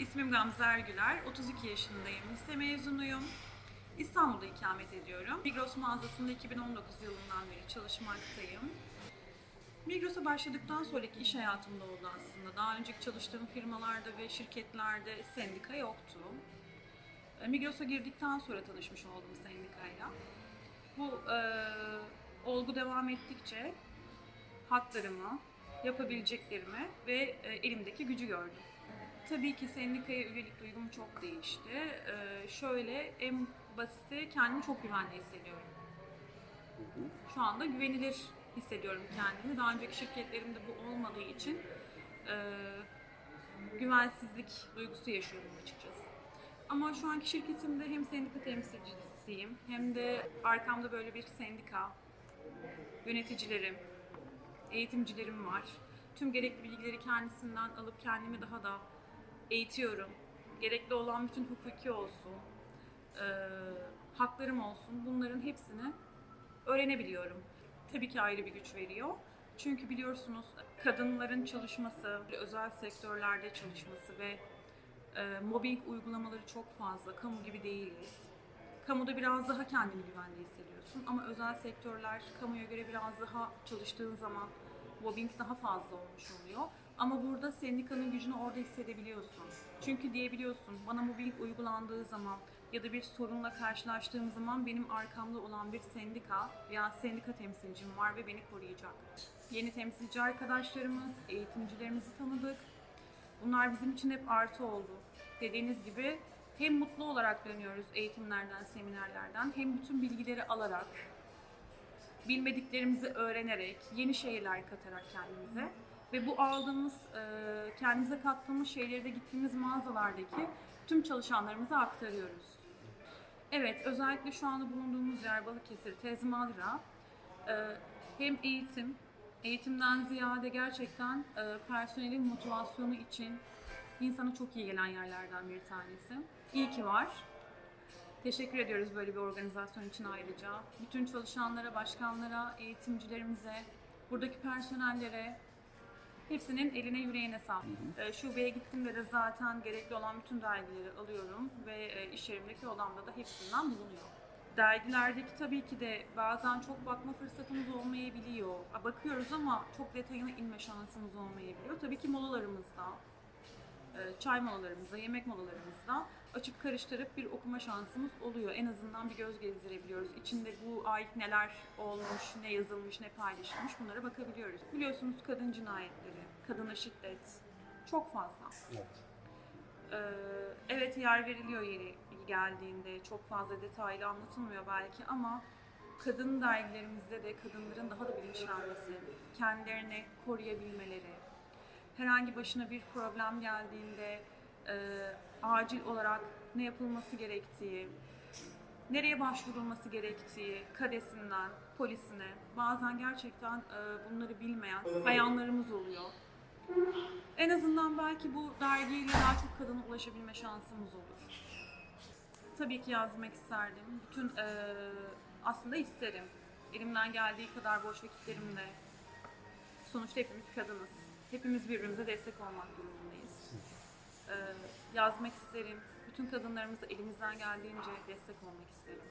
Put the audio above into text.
İsmim Gamze Ergüler, 32 yaşındayım, lise mezunuyum. İstanbul'da ikamet ediyorum. Migros mağazasında 2019 yılından beri çalışmaktayım. Migros'a başladıktan sonraki iş hayatımda oldu aslında. Daha önceki çalıştığım firmalarda ve şirketlerde sendika yoktu. E, Migros'a girdikten sonra tanışmış oldum sendikayla. Bu e, olgu devam ettikçe haklarımı, yapabileceklerimi ve e, elimdeki gücü gördüm. Tabii ki sendikaya üyelik duygum çok değişti. E, şöyle en basiti kendimi çok güvende hissediyorum. Şu anda güvenilir hissediyorum kendimi. Daha önceki şirketlerimde bu olmadığı için e, güvensizlik duygusu yaşıyorum açıkçası. Ama şu anki şirketimde hem sendika temsilcisiyim hem de arkamda böyle bir sendika, yöneticilerim, eğitimcilerim var. Tüm gerekli bilgileri kendisinden alıp kendimi daha da eğitiyorum. Gerekli olan bütün hukuki olsun, e, haklarım olsun bunların hepsini öğrenebiliyorum. Tabii ki ayrı bir güç veriyor. Çünkü biliyorsunuz kadınların çalışması, özel sektörlerde çalışması ve e, mobbing uygulamaları çok fazla. Kamu gibi değiliz. Kamuda biraz daha kendini güvende hissediyorsun ama özel sektörler kamuya göre biraz daha çalıştığın zaman mobbing daha fazla olmuş oluyor. Ama burada sendikanın gücünü orada hissedebiliyorsun. Çünkü diyebiliyorsun bana mobbing uygulandığı zaman ya da bir sorunla karşılaştığım zaman benim arkamda olan bir sendika veya sendika temsilcim var ve beni koruyacak. Yeni temsilci arkadaşlarımız, eğitimcilerimizi tanıdık. Bunlar bizim için hep artı oldu. Dediğiniz gibi hem mutlu olarak dönüyoruz eğitimlerden, seminerlerden hem bütün bilgileri alarak, bilmediklerimizi öğrenerek, yeni şeyler katarak kendimize ve bu aldığımız, e, kendimize kattığımız şeyleri de gittiğimiz mağazalardaki tüm çalışanlarımıza aktarıyoruz. Evet, özellikle şu anda bulunduğumuz yer Balıkesir, Tezmalra. E, hem eğitim, eğitimden ziyade gerçekten e, personelin motivasyonu için insana çok iyi gelen yerlerden bir tanesi. İyi ki var. Teşekkür ediyoruz böyle bir organizasyon için ayrıca. Bütün çalışanlara, başkanlara, eğitimcilerimize, buradaki personellere, hepsinin eline yüreğine sağlık. Ee, Şubeye gittiğimde de zaten gerekli olan bütün dergileri alıyorum ve e, iş yerimdeki odamda da hepsinden bulunuyor. Dergilerdeki tabii ki de bazen çok bakma fırsatımız olmayabiliyor. Bakıyoruz ama çok detayına inme şansımız olmayabiliyor. Tabii ki molalarımızda, e, çay molalarımızda, yemek molalarımızda açıp karıştırıp bir okuma şansımız oluyor. En azından bir göz gezdirebiliyoruz. İçinde bu ait neler olmuş, ne yazılmış, ne paylaşılmış bunlara bakabiliyoruz. Biliyorsunuz kadın cinayetleri, kadına şiddet çok fazla. Evet. Ee, evet yer veriliyor yeri geldiğinde çok fazla detaylı anlatılmıyor belki ama kadın dergilerimizde de kadınların daha da bilinçlenmesi, kendilerini koruyabilmeleri, herhangi başına bir problem geldiğinde e, acil olarak ne yapılması gerektiği, nereye başvurulması gerektiği, kadesinden polisine bazen gerçekten e, bunları bilmeyen bayanlarımız oluyor. En azından belki bu dergiyle daha çok kadına ulaşabilme şansımız olur. Tabii ki yazmak isterdim. Bütün eee, aslında isterim. Elimden geldiği kadar boş vakitlerimde. Sonuçta hepimiz kadınız. Hepimiz birbirimize destek olmak durumundayız. Eee, yazmak isterim. Bütün kadınlarımıza elimizden geldiğince destek olmak isterim.